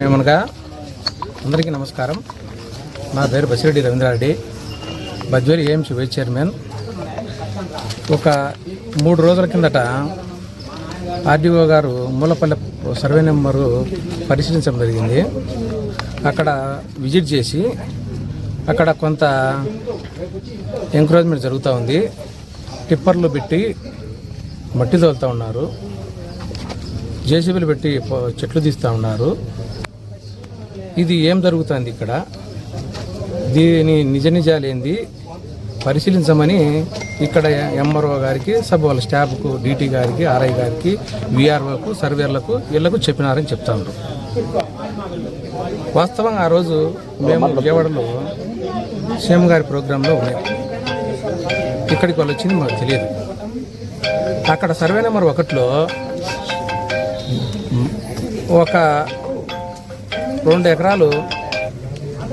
ఏమనగా? అందరికీ నమస్కారం. నా పేరు Basireddy Ravindra Reddy. Bajweri AMC vice chairman. ఒక మూడు రోజుల కిందట ఆర్డీఓ గారు మూలపల్లె సర్వే నెంబరు పరిశీలించడం జరిగింది. అక్కడ విజిట్ చేసి అక్కడ కొంత ఎంకరేజ్మెంట్ జరుగుతూ ఉంది. టిప్పర్లు పెట్టి మట్టి తోలుతూ ఉన్నారు. జేసీబీలు పెట్టి చెట్లు తీస్తూ ఉన్నారు. ఇది ఏం జరుగుతుంది ఇక్కడ? దీని నిజ నిజాలేంది పరిశీలించమని ఇక్కడ ఎంఆర్ఓ గారికి సబ్ వాళ్ళ స్టాఫ్కు డీటీ గారికి ఆర్ఐ గారికి విఆర్ఓకు సర్వేర్లకు వీళ్ళకు చెప్పినారని చెప్తా ఉంటారు వాస్తవంగా ఆ రోజు మేము విజయవాడలో సీఎం గారి ప్రోగ్రాంలో ఉన్నాం. ఇక్కడికి వాళ్ళు వచ్చింది మాకు తెలియదు. అక్కడ సర్వే నెంబర్ ఒకటిలో ఒక రెండు ఎకరాలు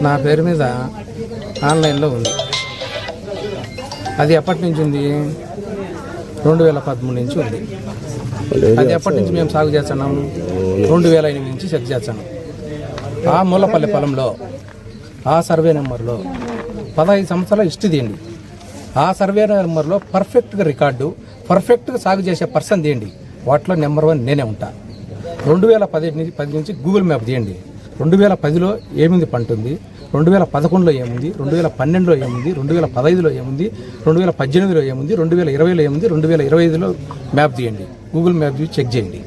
నా పేరు మీద ఆన్లైన్లో ఉంది. అది ఎప్పటి నుంచి ఉంది? రెండు వేల పదమూడు నుంచి ఉంది. అది ఎప్పటి నుంచి మేము సాగు చేస్తున్నాం? రెండు వేల ఎనిమిది నుంచి చెక్ చేస్తాను ఆ మూలపల్లి పొలంలో ఆ సర్వే నెంబర్లో పదహైదు సంవత్సరాల హిస్టరీ తీయండి. ఆ సర్వే నెంబర్లో పర్ఫెక్ట్గా రికార్డు పర్ఫెక్ట్గా సాగు చేసే పర్సన్ తీయండి. వాటిలో నెంబర్ వన్ నేనే ఉంటా. రెండు వేల పదిహేడు పది నుంచి గూగుల్ మ్యాప్ తీయండి. రెండు వేల పదిలో ఏమింది పంట ఉంది రెండు వేల పదకొండులో ఏముంది? రెండు వేల పన్నెండులో ఏముంది? రెండు వేల పదహైదులో ఏముంది? రెండు వేల పద్దెనిమిదిలో ఏముంది? రెండు వేల ఇరవైలో ఏముంది? రెండు వేల ఇరవై ఐదులో మ్యాప్ తీయండి. గూగుల్ మ్యాప్ తీసి చెక్ చేయండి.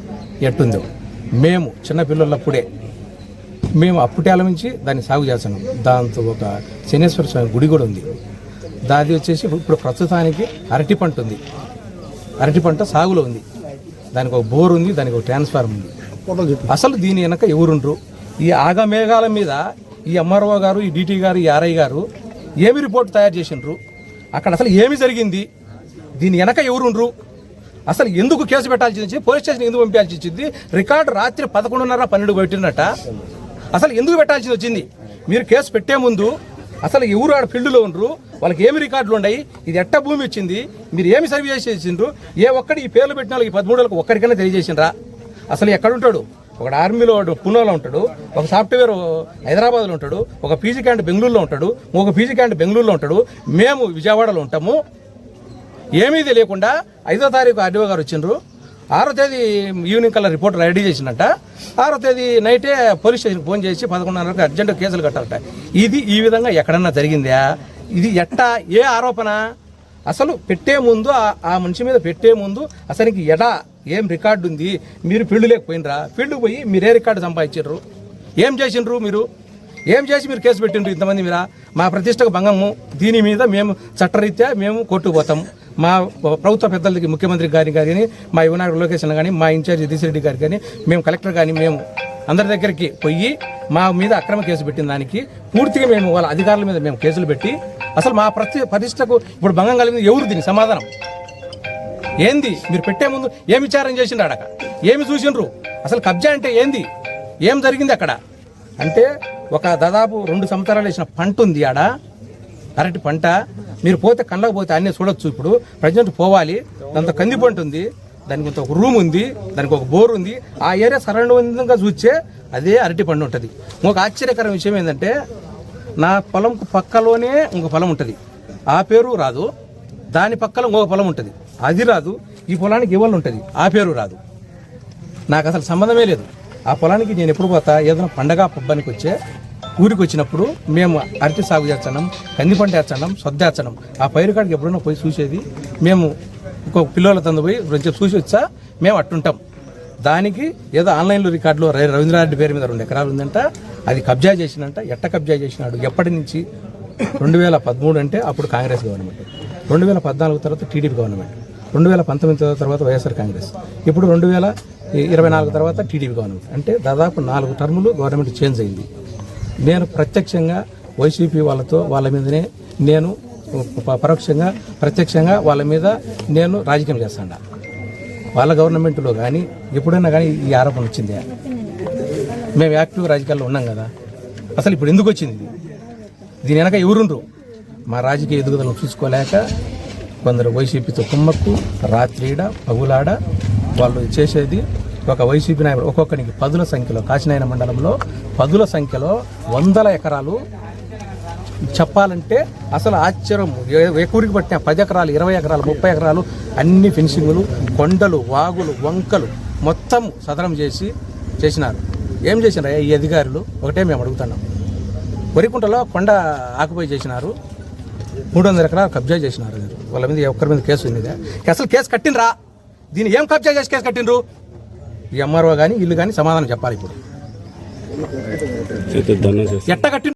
ఎట్టుందో. మేము చిన్నపిల్లలప్పుడే మేము అప్పుటేల నుంచి దాన్ని సాగు చేస్తున్నాం. దాంతో ఒక శనేశ్వర స్వామి గుడి కూడా ఉంది. దాది వచ్చేసి ఇప్పుడు ప్రస్తుతానికి అరటి పంట ఉంది అరటి పంట సాగులో ఉంది. దానికి ఒక బోర్ ఉంది దానికి ఒక ట్రాన్స్ఫార్మర్ ఉంది. అసలు దీని వెనక ఎవరుండ్రు? ఈ ఆగమేఘాల మీద ఈ ఎంఆర్ఓ గారు ఈ డీటీ గారు ఈ ఆర్ఐ గారు ఏమి రిపోర్ట్ తయారు చేసిండ్రు? అక్కడ అసలు ఏమి జరిగింది? దీని వెనక ఎవరుండ్రు? అసలు ఎందుకు కేసు పెట్టాల్సి వచ్చింది పోలీస్ స్టేషన్ ఎందుకు పంపించాల్సి వచ్చింది? రికార్డు రాత్రి పదకొండున్నర పన్నెండు పెట్టినట్ట అసలు ఎందుకు పెట్టాల్సి వచ్చింది? మీరు కేసు పెట్టే ముందు అసలు ఎవరు ఆడ ఫీల్డ్లో ఉండరు? వాళ్ళకి ఏమి రికార్డులు ఉన్నాయి? ఇది ఎట్ట భూమి ఇచ్చింది మీరు ఏమి సర్వీస్ చేసిండ్రు? ఏ ఒక్కడి ఈ పేర్లు పెట్టిన వాళ్ళకి ఈ వాళ్ళకి ఒక్కడికైనా తెలియజేసిండ్రా? అసలు ఎక్కడ ఉంటాడు ఆర్మీలో వాడు పూనాలో ఉంటాడు ఒక సాఫ్ట్వేర్ హైదరాబాద్లో ఉంటాడు ఒక పీజీ క్యాంట్ బెంగళూరులో ఉంటాడు ఒక పీజీ క్యాంట్ బెంగళూరులో ఉంటాడు మేము విజయవాడలో ఉంటాము. ఏమీ తెలియకుండా ఐదో తారీఖు ఆర్డీఓ గారు వచ్చిండ్రు. ఆరో తేదీ ఈవినింగ్ కల్లా రిపోర్ట్ రెడీ చేసిందంట. ఆరో తేదీ నైటే పోలీస్ స్టేషన్కి ఫోన్ చేసి పదకొండున్నరకు అర్జెంట్ కేసులు కట్టాలట. ఇది ఈ విధంగా ఎక్కడన్నా జరిగిందా? ఇది ఎట్టా? ఏ ఆరోపణ? అసలు పెట్టే ముందు ఆ- మనిషి మీద పెట్టే ముందు అసలుకి ఎడా ఏం రికార్డు ఉంది? మీరు ఫీల్డ్ లేకపోయినరా? ఫీల్డ్కి పోయి మీరే రికార్డు సంపాదించారు ఏం చేసిండ్రు మీరు? ఏం చేసి మీరు కేసు పెట్టిండ్రు ఇంతమంది మీరా? మా ప్రతిష్టకు భంగము. దీని మీద మేము చట్టరీత్యా మేము కోర్టుకు మా ప్రభుత్వ పెద్దలకి ముఖ్యమంత్రి గారి కానీ మా యువనాయకుడు లోకేష్ కానీ మా ఇన్ఛార్జి రెడ్డి గారి కానీ మేము కలెక్టర్ కానీ మేము అందరి దగ్గరికి పోయి మా మీద అక్రమ కేసు పెట్టిన దానికి పూర్తిగా మేము వాళ్ళ అధికారుల మీద మేము కేసులు పెట్టి అసలు మా ప్రతి ప్రతిష్టకు ఇప్పుడు భంగం కలిగింది ఎవరు దీనికి సమాధానం. ఏంది? మీరు పెట్టే ముందు ఏం విచారం చేసిండ్రు అడక ఏమి చూసిండ్రు? అసలు కబ్జా అంటే ఏంది? ఏం జరిగింది అక్కడ? అంటే ఒక దాదాపు రెండు సంవత్సరాలు వేసిన పంట ఉంది ఆడ. అరటి పంట. మీరు పోతే కళ్ళకు పోతే అన్నీ చూడొచ్చు ఇప్పుడు. ప్రజెంట్ పోవాలి. దాంతో కంది పంట ఉంది. దానికి కొంత ఒక రూమ్ ఉంది. దానికి ఒక బోర్ ఉంది. ఆ ఏరియా సరౌండింగ్గా చూస్తే అదే అరటి పండు ఉంటుంది. ఒక ఆశ్చర్యకరం విషయం ఏంటంటే నా పొలంకు పక్కలోనే ఇంకో పొలం ఉంటుంది. ఆ పేరు రాదు. దాని పక్కన ఇంకొక పొలం ఉంటుంది. అది రాదు. ఈ పొలానికి ఇవ్వాలి ఉంటుంది. ఆ పేరు రాదు. నాకు అసలు సంబంధమే లేదు. ఆ పొలానికి నేను ఎప్పుడు పోతా? ఏదైనా పండగ పబ్బానికి వచ్చే ఊరికి వచ్చినప్పుడు మేము అరటి సాగు చేస్తున్నాం కంది పంట వేస్తున్నాం సొద్ద ఆ పైరు కాడికి ఎప్పుడైనా పోయి చూసేది మేము ఇంకో పిల్లల తందు పోయి కొంచెం చూసి వచ్చా. మేము అట్టుంటాం. దానికి ఏదో ఆన్లైన్లో రికార్డులో రవీంద్రనాథ్ పేరు మీద రెండు ఎకరాలు ఉందంట. అది కబ్జా చేసినంట. ఎట్ట కబ్జా చేసినాడు? ఎప్పటి నుంచి? రెండు వేల పదమూడు అంటే అప్పుడు కాంగ్రెస్ గవర్నమెంట్. రెండు వేల పద్నాలుగు తర్వాత టీడీపీ గవర్నమెంట్. రెండు వేల పంతొమ్మిది తర్వాత వైఎస్ఆర్ కాంగ్రెస్. ఇప్పుడు రెండు వేల ఇరవై నాలుగు తర్వాత టీడీపీ గవర్నమెంట్. అంటే దాదాపు నాలుగు టర్ములు గవర్నమెంట్ చేంజ్ అయింది. నేను ప్రత్యక్షంగా వైసీపీ వాళ్ళతో వాళ్ళ మీదనే నేను ప- పరోక్షంగా ప్రత్యక్షంగా వాళ్ళ మీద నేను రాజకీయం చేస్తాను వాళ్ళ గవర్నమెంట్లో కానీ ఎప్పుడైనా కానీ ఈ ఆరోపణ వచ్చిందే. మేము యాక్టివ్ రాజకీయాల్లో ఉన్నాం కదా. అసలు ఇప్పుడు ఎందుకు వచ్చింది ఇది? దీని వెనక ఎవరుండ్రు? మా రాజకీయ ఎదుగుదలను చూసుకోలేక కొందరు వైసీపీతో కుమ్మక్కు రాత్రిడ పగులాడ వాళ్ళు చేసేది ఒక వైసీపీ నాయకుడు ఒక్కొక్కరికి పదుల సంఖ్యలో కాశీనాయన మండలంలో పదుల సంఖ్యలో వందల ఎకరాలు చెప్పాలంటే అసలు ఆశ్చర్యం. ఎక్కువరికి పట్టిన పది ఎకరాలు ఇరవై ఎకరాలు ముప్పై ఎకరాలు అన్ని ఫినిషింగులు కొండలు వాగులు వంకలు మొత్తం సదరం చేసి చేసినారు. ఏం చేసినారు? ఈ అధికారులు ఒకటే మేము అడుగుతున్నాం. వరికుంటలో కొండ ఆకుపై చేసినారు. మూడు వందల ఎకరాలు కబ్జా చేసినారు. వాళ్ళ మీద ఒక్కరి మీద కేసు ఉంది అసలు కేసు కట్టినరా దీన్ని ఏం కబ్జా చేసి కేసు కట్టినరు ఈ ఎంఆర్ఓ కానీ ఇల్లు కానీ సమాధానం చెప్పాలి ఇప్పుడు. ఎట్ట కట్టిన